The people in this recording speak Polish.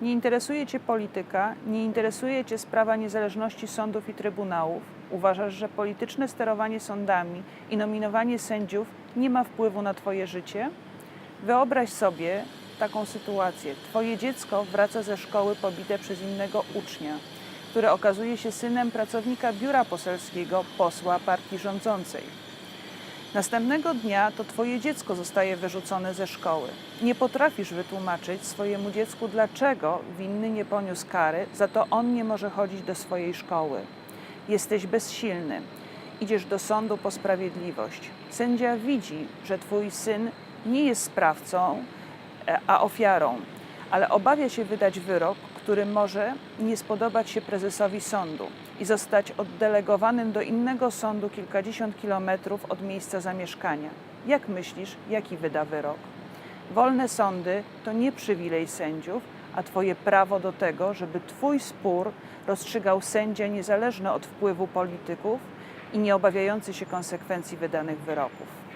Nie interesuje Cię polityka, nie interesuje Cię sprawa niezależności sądów i trybunałów. Uważasz, że polityczne sterowanie sądami i nominowanie sędziów nie ma wpływu na Twoje życie? Wyobraź sobie taką sytuację. Twoje dziecko wraca ze szkoły pobite przez innego ucznia, który okazuje się synem pracownika biura poselskiego posła partii rządzącej. Następnego dnia to twoje dziecko zostaje wyrzucone ze szkoły. Nie potrafisz wytłumaczyć swojemu dziecku, dlaczego winny nie poniósł kary, za to on nie może chodzić do swojej szkoły. Jesteś bezsilny. Idziesz do sądu po sprawiedliwość. Sędzia widzi, że twój syn nie jest sprawcą, e, a ofiarą, ale obawia się wydać wyrok, który może nie spodobać się prezesowi sądu i zostać oddelegowanym do innego sądu kilkadziesiąt kilometrów od miejsca zamieszkania. Jak myślisz, jaki wyda wyrok? Wolne sądy to nie przywilej sędziów, a Twoje prawo do tego, żeby Twój spór rozstrzygał sędzia niezależny od wpływu polityków i nie obawiający się konsekwencji wydanych wyroków.